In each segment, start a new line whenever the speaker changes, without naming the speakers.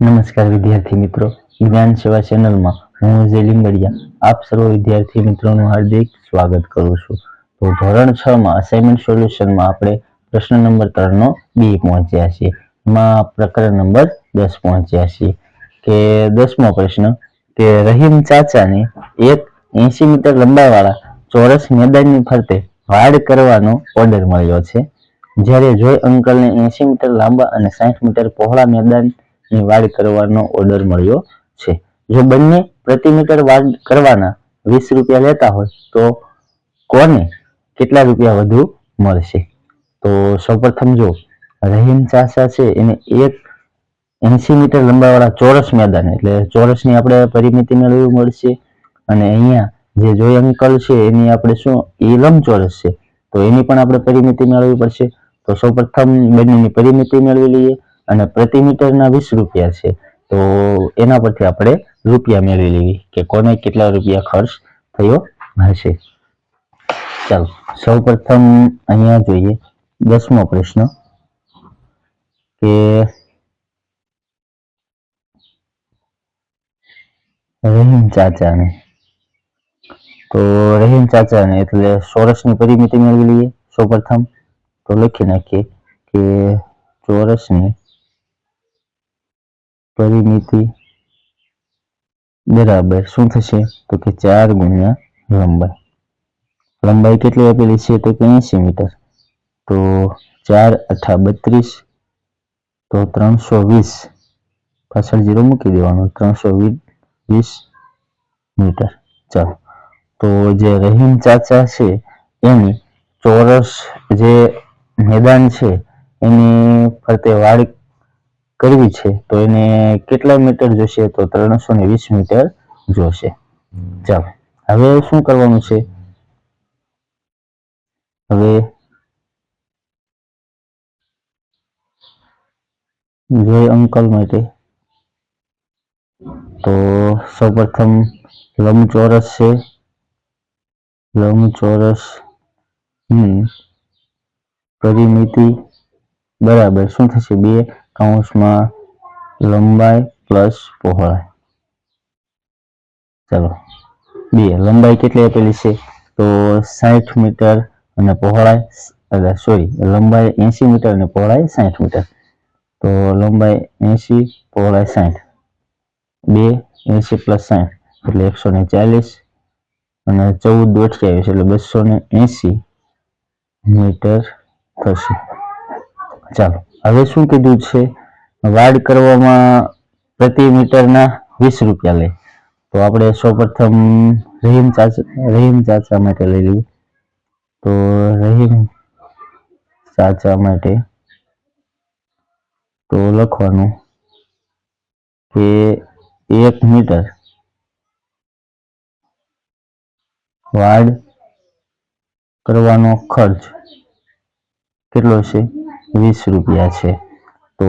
નમસ્કાર વિદ્યાર્થી મિત્રો. જ્ઞાન સેવા ચેનલમાં હું જે લીંગડિયા. આપ સર્વ વિદ્યાર્થી મિત્રોનું હાર્દિક સ્વાગત કરું છું. તો ધોરણ છ માં અસાઇનમેન્ટ સોલ્યુશનમાં આપણે પ્રશ્ન નંબર ત્રણનો બી પહોંચ્યા છીએ. એમાં પ્રકરણ નંબર દસ પહોંચ્યા છીએ. કે દસમો પ્રશ્ન, કે રહીમ ચાચાને એક એંશી મીટર લંબાઈવાળા ચોરસ મેદાનની ફરતે વાડ કરવાનો ઓર્ડર મળ્યો છે. જ્યારે જોય અંકલને એસી મીટર લાંબા અને સાઠ મીટર પહોળા મેદાનની વાડ કરવાનો ઓર્ડર મળ્યો છે. જો બંને પ્રતિ મીટર વાડ કરવાના વીસ રૂપિયા લેતા હોય, તો કોને કેટલા રૂપિયા વધુ મળશે? તો સૌપ્રથમ જો રહીમ ચાસા છે, એને એક એંસી મીટર લંબાવાળા ચોરસ મેદાન, એટલે ચોરસની આપણે પરિમિતિ મેળવવી મળશે. અને અહીંયા જે જોઈ અંકલ છે, એની આપણે શું એ લંબચોરસ છે. તો એની પણ આપણે પરિમિતિ મેળવવી પડશે. તો સૌપ્રથમ બંનેની પરિમિતિ મેળવી લઈએ. અને પ્રતિ મીટરના વીસ રૂપિયા છે. તો એના પરથી આપણે રૂપિયા મેળવી લેવી કે કોને કેટલા રૂપિયા ખર્ચ થયો હશે. ચાલો, સૌપ્રથમ અહીંયા જોઈએ દસમો પ્રશ્ન કે રહીમ ચાચાને, તો રહીમ ચાચાને એટલે ચોરસની પરિમિતિ મેળવી લઈએ સૌપ્રથમ. તો લખી નાખીએ કે ચોરસની પરિમિતિ બરાબર શું થશે? તો કે ચાર ગુણ્યા લંબાઈ. લંબાઈ કેટલી આપેલી છે? તો કે એંશી મીટર. તો ચાર અઠા બત્રીસ, તો ત્રણસો વીસ. પાછળ જીરો મૂકી દેવાનું, ત્રણસો વીસ મીટર. ચાલો. તો જે રહીમ ચાચા છે, એની ચોરસ જે મેદાન છે, એની ફરતે વાડ કરવી છે, તો એને કેટલા મીટર જોશે? તો ત્રણસો ને વીસ મીટર જોશે. ચાલો, હવે શું કરવાનું છે? હવે જોઈ અંકલ માટે. તો સૌપ્રથમ લંબચોરસ છે. લંબચોરસની પરિમિતિ બરાબર. શું થશે? બે કૌંસમાં લંબાઈ પ્લસ પહોળાઈ. ચાલો બે લંબાઈ કેટલી આપેલી છે? તો સાઠ મીટર અને પહોળાઈ એટલે સોરી લંબાઈ એંસી મીટર અને પહોળાઈ સાઠ મીટર. તો લંબાઈ એંસી પહોળાઈ સાઠ બે એંસી પ્લસ સાઠ એટલે એકસો ને ચાલીસ અને ચૌદ અઠ્યાવીસ એટલે બસો ને એંશી મીટર થશે. ચાલો હવે શું કીધું છે? વાડ કરવામાં પ્રતિ મીટરના વીસ રૂપિયા લે. તો આપણે સૌપ્રથમ રહીમ ચાચા રહીમ ચાચા માટે લઈ લઈએ. તો રહીમ ચાચા માટે તો લખવાનું કે એક મીટર વાડ કરવાનો ખર્ચ કેટલો છે? વીસ રૂપિયા છે. તો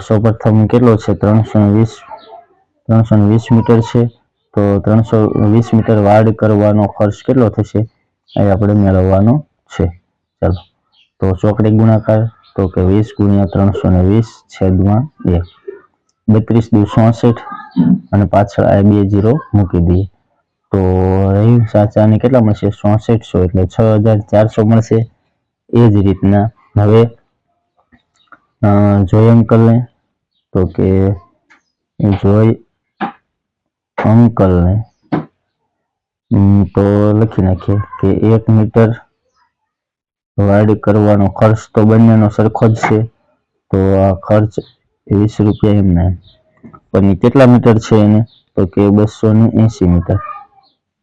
સૌપ્રથમ કેટલો છે? ત્રણસો વીસ ત્રણસો વીસ મીટર છે. તો ત્રણસો વીસ મીટર વાડ કરવાનો ખર્ચ કેટલો થશે? એ આપણે મેળવવાનો છે. ચાલો. તો ચોકડી ગુણાકાર, તો કે વીસ ગુણ્યા ત્રણસો ને વીસ છેદમાં બે. બત્રીસ દુ ચોસઠ અને પાછળ આ બે જીરો મૂકી દઈએ. તો રહી સાચાને કેટલા મળશે? ચોસઠસો, એટલે છ હજાર ચારસો મળશે. એ જ રીતના. હવે જોય અંકલને? તો કે જોય અંકલને. તો લખી નાખીએ કે એક મીટર વાડ કરવાનો ખર્ચ તો બંનેનો સરખો જ છે. તો આ ખર્ચ વીસ રૂપિયા એમને એમ પણ કેટલા મીટર છે એને? તો કે બસો ને એંશી મીટર.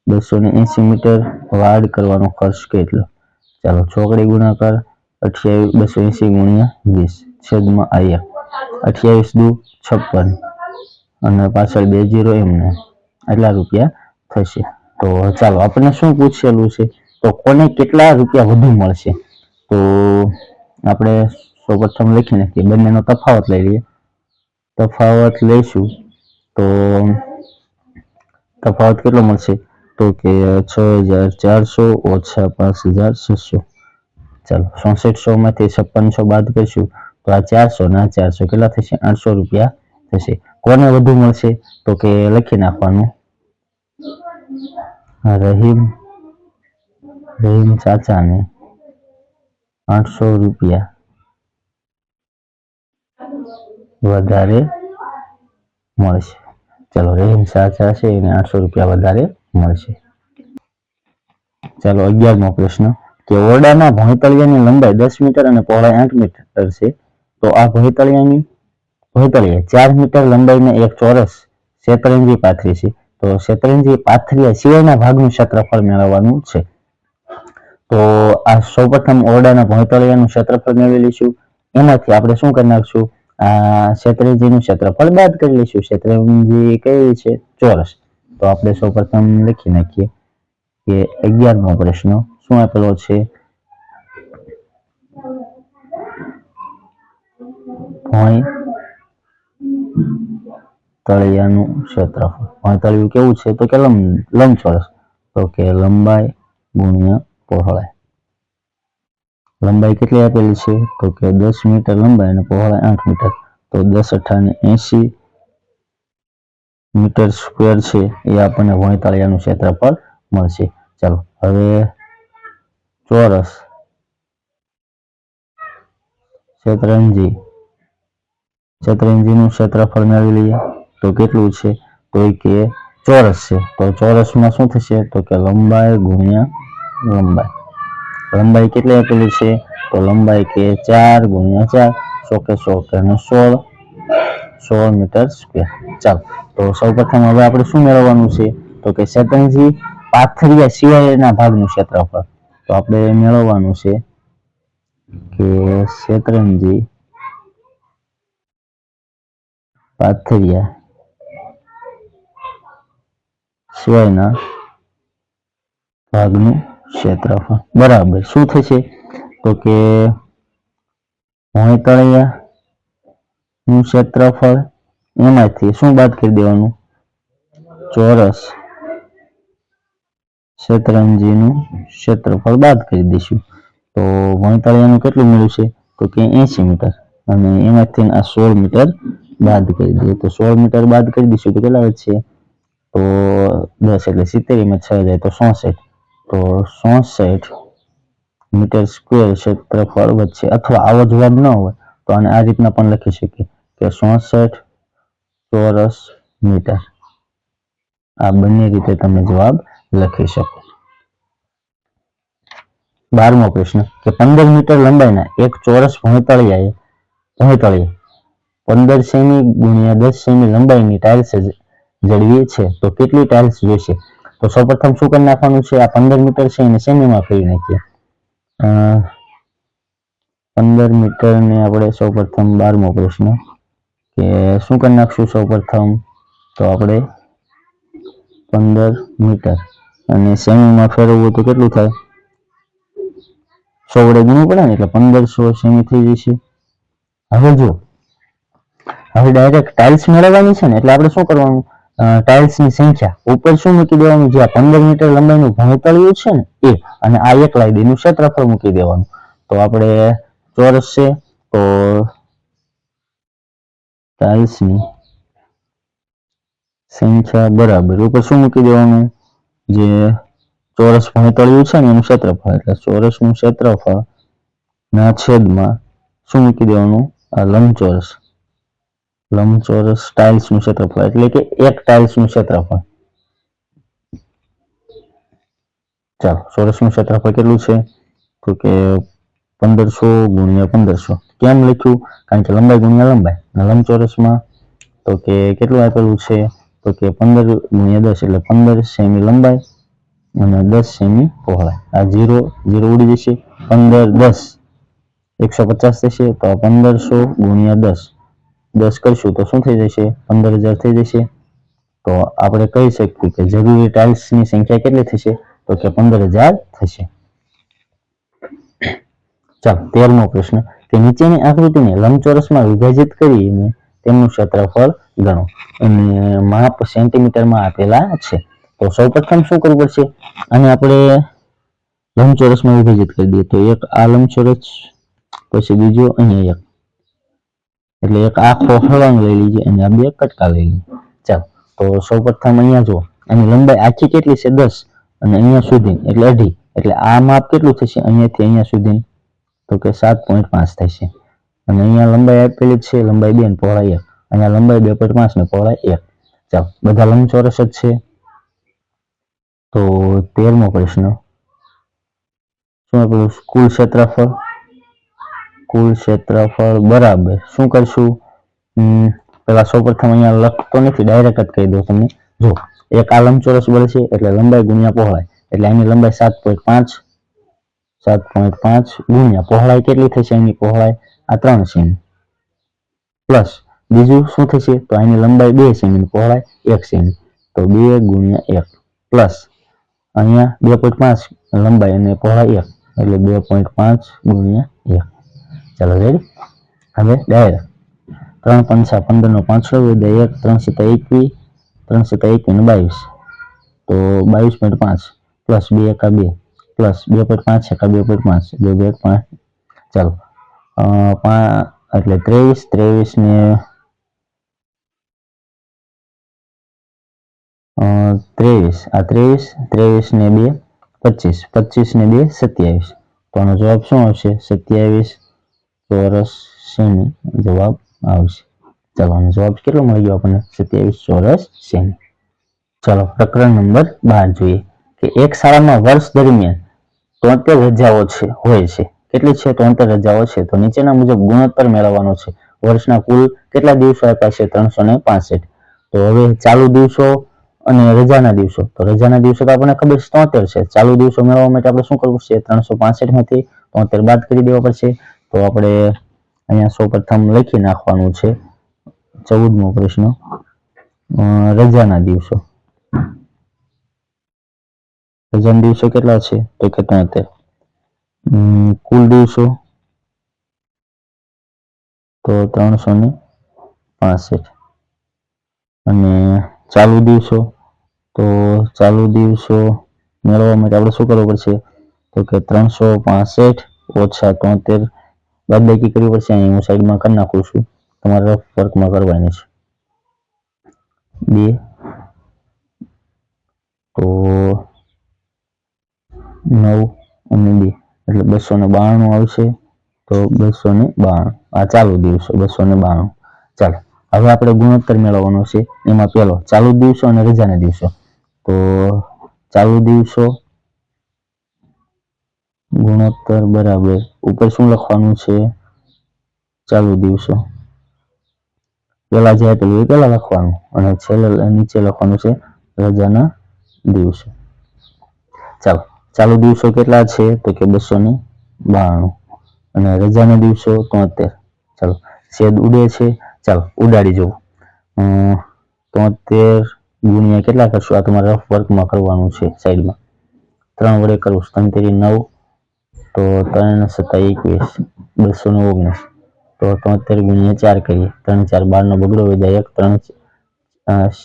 બસો ને એંશી મીટર વાડ કરવાનો ખર્ચ કેટલો? ચાલો, ચોકડી ગુણાકાર અઠ્યાવીસ, બસો એંસી ગુણ્યા વીસ. છેદમાં આયા. અઠ્યાવીસ દુ છપ્પન. અને પાછળ બે જીરો એમને. એટલા રૂપિયા થશે. તો ચાલો આપણને શું પૂછેલું છે? તો કોને કેટલા રૂપિયા વધુ મળશે? તો આપણે સૌપ્રથમ લખી નાખીએ બંનેનો તફાવત લઈ લઈએ. તફાવત લઈશું. તો તફાવત કેટલો મળશે? તો કે છ હજાર ચારસો ઓછા પાંચ હજાર છસો. ચાલો ચોસઠસો માંથી છપ્પનસો બાદ કરીશું. તો આ ચારસો, ના ચારસો કેટલા થશે? આઠસો રૂપિયા થશે. કોને વધુ મળશે? તો કે લખી નાખવાનું. રહીમ રહીમ ચાચાને આઠસો રૂપિયા. વધારે મળશે. ચલો, રહીમ ચાચા છે, એને આઠસો રૂપિયા વધારે મળશે. ચાલો, અગિયારમો પ્રશ્ન. કે ઓરડાના ભોંયતળિયાની લંબાઈ દસ મીટર અને પહોળાઈ આઠ મીટર છે. તો આ ભોંયતળિયાની ભોંયતળિયે ચાર મીટર લંબાઈને એક ચોરસ શેતરંજી પાથરી છે. તો શેતરંજી પાથર્યા સિવાયના ભાગનું ક્ષેત્રફળ મેળવવાનું છે. તો આ સૌપ્રથમ ઓરડાના ભોયતળિયાનું ક્ષેત્રફળ મેળવી લઈશું. એમાંથી આપણે શું કરી નાખશું? આ શેતરંજીનું ક્ષેત્રફળ બાદ કરી લઈશું. શેતરંજી કઈ છે? ચોરસ. તો આપણે સૌપ્રથમ લખી નાખીએ કે અગિયારમો પ્રશ્ન શું આપેલો છે? તળિયાનું ક્ષેત્રફળ. ભોંય કેવું છે? તો કે લંબ, લંબચોરસ. તો કે લંબાઈ ગુણ્યા પહોળાઈ. લંબાઈ કેટલી આપેલી છે? તો કે દસ મીટર લંબાઈ અને પહોળાઈ આઠ મીટર. તો દસ અઠાને એસી મીટર સ્ક્વેર છે. એ આપણને ભોંય તળિયાનું ક્ષેત્રફળ મળશે. ચાલો, હવે ચોરસ. શેતરંજી શેતરંજીનું ક્ષેત્રફળ મેળવી લઈએ, તો કેટલું છે? તો કે ચોરસ છે. તો ચોરસમાં શું થશે? તો કે લંબાઈ ગુણ્યા લંબાઈ. લંબાઈ કેટલી આપેલી છે? તો લંબાઈ કે ચાર ગુણ્યા ચાર. સો કે સો કે સોળ. સોળ મીટર સ્ક્વેર. ચાલો, તો સૌપ્રથમ હવે આપણે શું મેળવવાનું છે? તો કે શેતરંજી પાથરિયા સિવાયના ભાગનું ક્ષેત્રફળ. તો આપણે મેળવવાનું છે કે શેતરંજી પાથરિયા સિવાયના ભાગનું ક્ષેત્રફળ બરાબર. શું થશે? તો કે ભોંયતળિયા નું ક્ષેત્રફળ એમાંથી શું બાદ કરી દેવાનું? ચોરસ શેતરંજીનું ક્ષેત્રફળ બાદ કરી દઈશું. તો ભોંયતળિયાનું કેટલું મળ્યું છે? તો કે એસી મીટર. અને એમાંથી આ સોળ મીટર બાદ કરી દઈએ તો સોળ મીટર બાદ કરી દઈશું તો કેટલા વધશે તો દસ એટલે સિત્તેર, એમાં છ જાય તો ચોસઠ તો ચોસઠ મીટર સ્ક્વેર ક્ષેત્રફળ વધશે અથવા આવો જવાબ ન હોય, તો આને આ રીતના પણ લખી શકીએ કે ચોસઠ ચોરસ મીટર. આ બંને રીતે તમે જવાબ લખી શકો. બારમો પ્રશ્ન કે પંદર મીટર લંબાઈના એક ચોરસ ભોંયતળિયાએ ભોંયતળિયે પંદર સેમી ગુણ્યા દસ સેમી લંબાઈની ટાઇલ્સ જડવી છે તો કેટલી ટાઇલ્સ જોઈશે? તો સૌપ્રથમ શું કરી નાખવાનું છે? આ પંદર મીટર છે એને સેમીમાં ફેરવી નાખીએ. પંદર મીટર ને આપણે સૌપ્રથમ બારમો પ્રશ્ન કે શું કરી નાખશું સૌપ્રથમ? તો આપણે પંદર મીટર. અને સેમીમાં ફેરવવું તો કેટલું થાય? સો વડે ગુણવું પડે ને એટલે પંદરસો સેમી થઈ જશે? હવે જો હવે ડાયરેક્ટ ટાઇલ્સ મેળવવાની છે ને, એટલે આપણે શું કરવાનું? ટાઇલ્સની સંખ્યા ઉપર શું મૂકી દેવાનું? જે આ પંદર મીટર લંબાઈનું ભણતળિયું છે ને, એ. અને આ એક લાઈડીનું ક્ષેત્રફળ મૂકી દેવાનું. તો આપણે ચોરસ છે, તો ટાઇલ્સની સંખ્યા બરાબર. ઉપર શું મૂકી દેવાનું? જે ચોરસ ભણતળિયું છે ને, એનું ક્ષેત્રફળ. એટલે ચોરસનું ક્ષેત્રફળ ના છેદમાં શું મૂકી દેવાનું? આ લંબચોરસ. લંબચોરસ ટાઇલ્સનું ક્ષેત્રફળ, એટલે કે એક ટાઇલ્સનું ક્ષેત્રફળ. ચાલો ચોરસનું ક્ષેત્રફળ કેટલું છે? તો કે પંદરસો ગુણ્યા પંદરસો. કેમ લખ્યું? કારણ કે લંબાઈ ગુણ્યા લંબાઈ. લંબચોરસમાં તો કે કેટલું આપેલું છે? તો કે પંદર ગુણ્યા દસ, એટલે પંદર સેમી લંબાઈ અને દસ સેમી પહોળાઈ. આ જીરો જીરો ઉડી જશે. પંદર દસ. એકસો પચાસ થશે, તો પંદરસો ગુણ્યા દસ. દસ કરશું તો શું થઈ જશે? પંદર હજાર થઈ જશે. તો આપણે કહી શકીએ કે જરૂરી ટાઇલ્સની સંખ્યા કેટલી થશે? તો કે પંદર હજાર થશે. ચાલો, તેરમો પ્રશ્ન. કે નીચેની આકૃતિને લંબચોરસમાં વિભાજિત કરીને તેમનું ક્ષેત્રફળ ગણો. અને માપ સેન્ટીમીટરમાં આપેલા છે. તો સૌપ્રથમ શું કરવું પડશે? અને આપણે લંબચોરસમાં વિભાજિત કરી દઈએ. તો એક આ લંબચોરસ, પછી બીજો અહીંયા એક. એટલે એક આખો હળંગ લઈ લીજે અને આ બે કટકા લઈ લઈએ ચાલો, તો સૌ અહીંયા જુઓ. એની લંબાઈ આખી કેટલી છે? દસ. અને અહીંયા સુધી. એટલે અઢી. એટલે આ માપ કેટલું થશે? અહીંયાથી અહીંયા સુધી તો કે સાત પોઈન્ટ પાંચ થશે. અને અહીંયા લંબાઈ આપેલી છે. લંબાઈ બે ને પહોળાઈ એક. અહીંયા લંબાઈ બે પોઈન્ટ પાંચ ને પહોળાઈ એક. ચાલો, બધા લંબચોરસ જ છે. તો તેરમો પ્રશ્ન. શું આપણું કુલ ક્ષેત્રફળ? કુલ ક્ષેત્રફળ બરાબર. શું કરશું? પેલા પેલા સૌપ્રથમ અહીંયા લખતો નથી ડાયરેક્ટ કહી દઉં તમને. જો, એક આ લંબચોરસ બળ છે, એટલે લંબાઈ ગુણ્યા પહોળાઈ. એટલે એની લંબાઈ સાત પોઈન્ટ પાંચ, સાત પોઈન્ટ પાંચ ગુણ્યા પહોળાઈ કેટલી થશે? એની પહોળાઈ આ ત્રણ સેમી પ્લસ, બીજું શું થશે? તો એની લંબાઈ બે સેમી પહોળાઈ એક સેમી તો બે ગુણ્યા એક. પ્લસ, અહીંયા બે પોઈન્ટ પાંચ લંબાઈ અને પહોળાઈ એક. એટલે બે પોઈન્ટ પાંચ ગુણ્યા એક. ચાલો રેડી હવે ડાયરેક્ટ ત્રણ પંચા પંદર નો પાંચસો વધે એક, ત્રણ સત્તા એકવીસ ત્રણ સત્તા એકવીસને બાવીસ. તો બાવીસ પોઈન્ટ પાંચ, પ્લસ બે એકા બે, પ્લસ બે પોઈન્ટ પાંચ એકા બે પોઈન્ટ પાંચ, બે બે પાંચ. ચાલો. એટલે ત્રેવીસ ત્રેવીસ ને ત્રેવીસ. આ ત્રેવીસ ત્રેવીસ ને બે, પચીસ. પચીસ ને બે, સત્યાવીસ. તો આનો જવાબ શું આવશે? સત્યાવીસ ચોરસ સેમી જવાબ આવશે. ચાલો આનો જવાબ કેટલો મળી ગયો આપણને? સત્યાવીસ ચોરસ સેમી ચાલો, પ્રકરણ નંબર બાર જોઈએ. કે એક શાળામાં વર્ષ દરમિયાન તોતેર રજાઓ છે, હોય છે. કેટલી છે? તોતેર રજાઓ છે. તો નીચેના મુજબ ગુણોત્તર મેળવવાનો છે. વર્ષના કુલ કેટલા દિવસો આપ્યા છે? ત્રણસો ને પાસઠ. તો હવે ચાલુ દિવસો અને રજાના દિવસો. તો રજાના દિવસો તો આપણને ખબર છે તોતેર છે. ચાલુ દિવસો મેળવવા માટે આપણે શું કરવું છે? ત્રણસો પાસઠમાંથી તોતેર બાદ કરી દેવા પડશે. તો આપણે અહીંયા સૌ પ્રથમ લખી નાખવાનું છે ચૌદમો પ્રશ્ન. રજાના દિવસો. રજાના દિવસો કેટલા છે? તો કે તોતેર. કુલ દિવસો? તો ત્રણસો ને પાસઠ. અને ચાલુ દિવસો? તો ચાલુ દિવસો મેળવવા માટે આપણે શું કરવું પડશે? તો કે ત્રણસો પાસઠ ઓછા તોતેર બાદબાકી કરવી પડશે અહીં હું સાઈડમાં કરી નાખું છું. તમારે રફ વર્કમાં કરવાની છે. બે. તો નવ અને બે. એટલે બસો ને બાણું આવશે. તો બસો ને બાણું. આ ચાલુ દિવસો, બસો ને બાણું. ચાલો, હવે આપણે ગુણોત્તર મેળવવાનો છે. એમાં પેલો ચાલુ દિવસો અને રજાના દિવસો. તો ચાલુ દિવસો ગુણોત્તર બરાબર. ઉપર શું લખવાનું છે? ચાલુ દિવસો. પેલા જે પેલું એ પેલા લખવાનું અને છેલ્લે નીચે લખવાનું છે રજાના દિવસો. ચાલો, ચાલુ દિવસો કેટલા છે? તો કે બસો ને બાણું. અને રજાના દિવસો તોતેર. ચાલો, છેદ ઉડે છે. ચાલો, ઉડાડી જવું. તોતેર ગુણ્યા કેટલા કરશું? આ તમારે રફ વર્કમાં કરવાનું છે સાઈડમાં. ત્રણ વડે કરવું ત્રણ તેરી નવ તો ત્રણ સત્તા એકવીસ બસો ને ઓગણીસ. તો તોતેર ગુણ્યા ચાર કરીએ. ત્રણ ચાર બાર નો બગડો વિધાયક, ત્રણ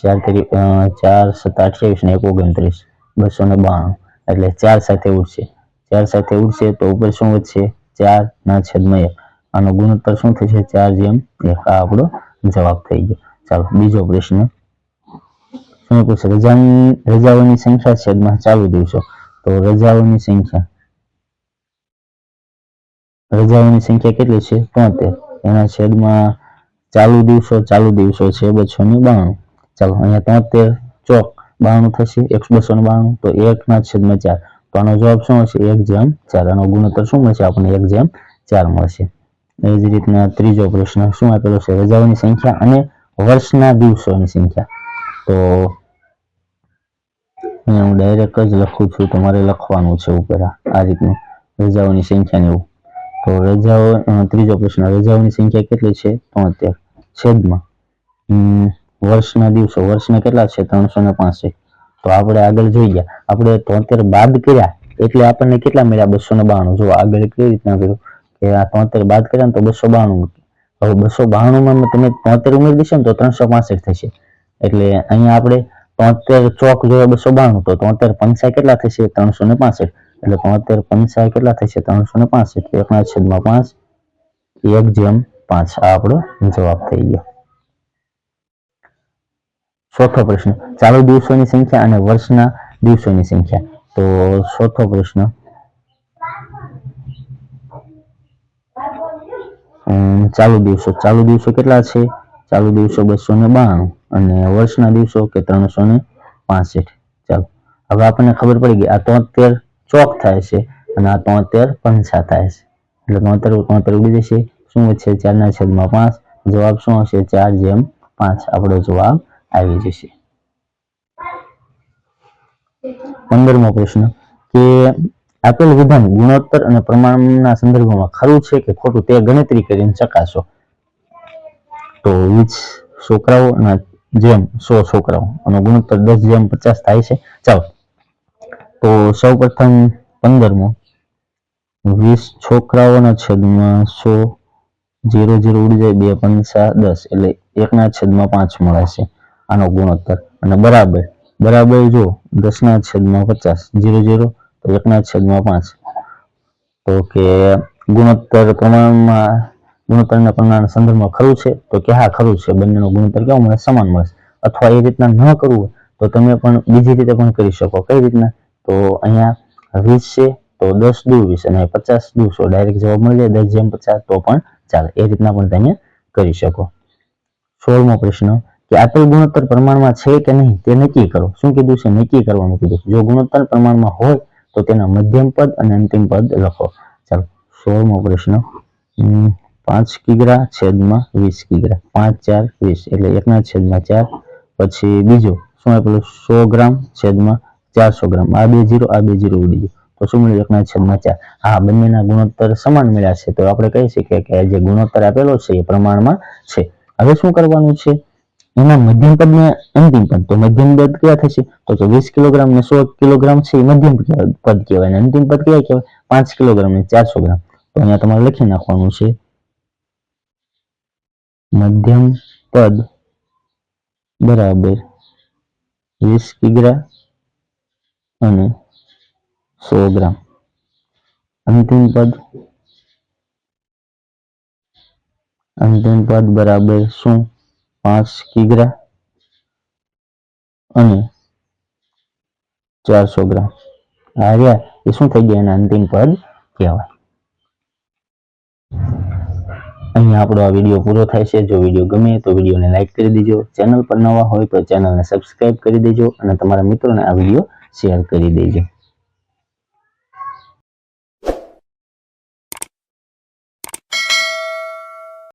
ચાર તેરી ચાર સત્તા અઠ્યાવીસ ને એક ઓગણત્રીસ બસો ને બાણું. એટલે ચાર સાથે ઉડશે. ચાર સાથે ઉડશે તો ઉપર શું વધશે? ચાર, ના છેદમાં એક. આનો ગુણોત્તર શું થશે? ચાર જેમ એક. આ આપણો જવાબ થઈ ગયો. ચાલો, બીજો પ્રશ્ન. શું પૂછે? રજાની, રજાઓની સંખ્યા છેદમાં ચાલુ દિવસો. તો રજાઓની સંખ્યા. રજાઓની સંખ્યા કેટલી છે? તોતેર એના છેદમાં ચાલુ દિવસો ચાલુ દિવસો છે બસો ને બાણું ચાલો, અહીંયા તોતેર ચોક બાણું થશે, એકસો બસો ને બાણું તો એક ના છેદમાં ચાર. તો આનો જવાબ શું હશે એક જેમ ચાર. આનો ગુણોત્તર શું મળશે? આપણને એક જેમ ચાર મળશે. એ જ રીતના ત્રીજો પ્રશ્ન શું આપેલો છે? રજાઓની સંખ્યા અને વર્ષના દિવસોની સંખ્યા. તો અહીંયા હું ડાયરેક્ટ જ લખું છું. તમારે લખવાનું છે ઉપર. આ રીતનું રજાઓની સંખ્યા ને એવું. તો રજાઓ ત્રીજો પ્રશ્ન, રજાઓની સંખ્યા કેટલી છે? તોતેર છેદમાં. વર્ષના દિવસો, વર્ષના કેટલા છે? ત્રણસો ને પાસઠ. તો આપણે આગળ જોઈ ગયા. આપણે તોતેર બાદ કર્યા, એટલે આપણને કેટલા મળ્યા? બસો ને બાણું. જો આગળ કેવી રીતના કર્યું કે આ તોતેર બાદ કર્યા ને તો બસો બાણું હવે બસો બાણુંમાં તમે તોતેર ઉમેરી દેશો ને તો ત્રણસો પાસઠ થશે. એટલે અહીંયા આપણે તોતેર ચોક જોઈએ બસો બાણું, તો તોતેર પંચા કેટલા થશે? ત્રણસો ને પાસઠ. એટલે તોતેર પંચા કેટલા થશે? ત્રણસો ને પાસઠ એકના છેદમાં પાંચ, એક જેમ પાંચ. આ આપણો જવાબ થઈ ગયો. ચોથો પ્રશ્ન. ચાલુ દિવસોની સંખ્યા અને વર્ષના દિવસોની સંખ્યા. તો ચોથો પ્રશ્ન. ચાલુ દિવસો. ચાલુ દિવસો કેટલા છે? ચાલુ દિવસો બસો ને બાણું. અને વર્ષના દિવસો કે ત્રણસો ને પાસઠ. ચાલો. હવે આપણને ખબર પડી ગઈ, આ તોતેર ચોક થાય છે અને આ તોતેર પંચા થાય છે. એટલે તોતેર તોતેર ઉડી જશે. શું વધશે ચારના છેદમાં પાંચ? જવાબ શું હશે? ચાર જેમ પાંચ. આપણો જવાબ આવી જશે. પંદરમો પ્રશ્ન. કે આપેલ વિધાન ગુણોત્તર અને પ્રમાણના સંદર્ભમાં ખરું છે કે ખોટું તે ગણતરી કરીને ચકાસો. તો વીસ છોકરાઓના જેમ સો છોકરાઓ. અને ગુણોત્તર દસ જેમ પચાસ થાય છે. ચાલો. તો સૌ પ્રથમ પંદરમો. વીસ છોકરાઓના છેદમાં સો જીરો જીરો ઉડી જાય, બે પંચા દસ, એટલે એકના છેદમાં પાંચ મળે છે આનો ગુણોત્તર. અને બરાબર બરાબર જો, દસના છેદમાં પચાસ જીરો જીરો તો એકના છેદમાં પાંચ. તો કે ગુણોત્તર પ્રમાણમાં, ગુણોત્તરના પ્રમાણના સંદર્ભમાં ખરું છે? તો કે હા, ખરું છે. બંનેનો ગુણોત્તર કેવો મળે? સમાન મળે અથવા એ રીતના ન કરવું તો તમે પણ બીજી રીતે પણ કરી શકો. કઈ રીતના? તો અહીંયા વીસ છે, તો દસ દુ વીસ અને પચાસ દુ સો ડાયરેક્ટ જવાબ મળી જાય, દસ જેમ પચાસ, તો પણ ચાલે. એ રીતના પણ તમે કરી શકો. સોળમો પ્રશ્ન, કે આપેલ ગુણોત્તર પ્રમાણમાં છે કે નહીં, તે નક્કી કરો. શું કીધું છે? નક્કી કરવાનું કીધું જો ગુણોત્તર પ્રમાણમાં હોય, તો તેના મધ્યમ પદ અને અંતિમ પદ લખો. ચાલો, સોળમો પ્રશ્ન. પાંચ કિગ્રા છેદમાં વીસ કિગ્રા. પાંચ, ચાર, વીસ. એટલે એકના છેદમાં ચાર, પછી બીજો. શું આપેલું? સો ગ્રામ છેદમાં ચારસો ગ્રામ. આ બે જીરો, આ બે જીરો ઉડી તો શું મળ્યું? એકના છેદમાં ચાર હા, બંનેના ગુણોત્તર સમાન મળ્યા છે. તો આપણે કહી શકીએ કે જે ગુણોત્તર આપેલો છે એ પ્રમાણમાં છે. હવે શું કરવાનું છે? એના મધ્યમ પદ ને અંતિમ પદ. તો મધ્યમ પદ કયા થશે? તો કે વીસ કિલોગ્રામ ને સો કિલોગ્રામ છે એ મધ્યમ પદ કહેવાય. ને અંતિમ પદ કયા કહેવાય? પાંચ કિલોગ્રામ ને ચારસો ગ્રામ. તો અહીંયા તમારે લખી નાખવાનું છે. મધ્યમ પદ બરાબર વીસ કિગ્રા અને સો ગ્રામ. અંતિમ પદ? અંતિમ પદ બરાબર શું? પાંચ કિગ્રા અને ચારસો ગ્રામ. આ રહ્યા એ શું થઈ ગયા? એના અંતિમ પદ કહેવાય. અહીંયા આપણો આ વીડિયો પૂરો થાય છે. જો વીડિયો ગમે તો વિડીયોને લાઇક કરી દેજો. ચેનલ પર નવા હોય તો ચેનલને સબસ્ક્રાઇબ કરી દેજો અને તમારા મિત્રોને આ વીડિયો શેર કરી દેજો.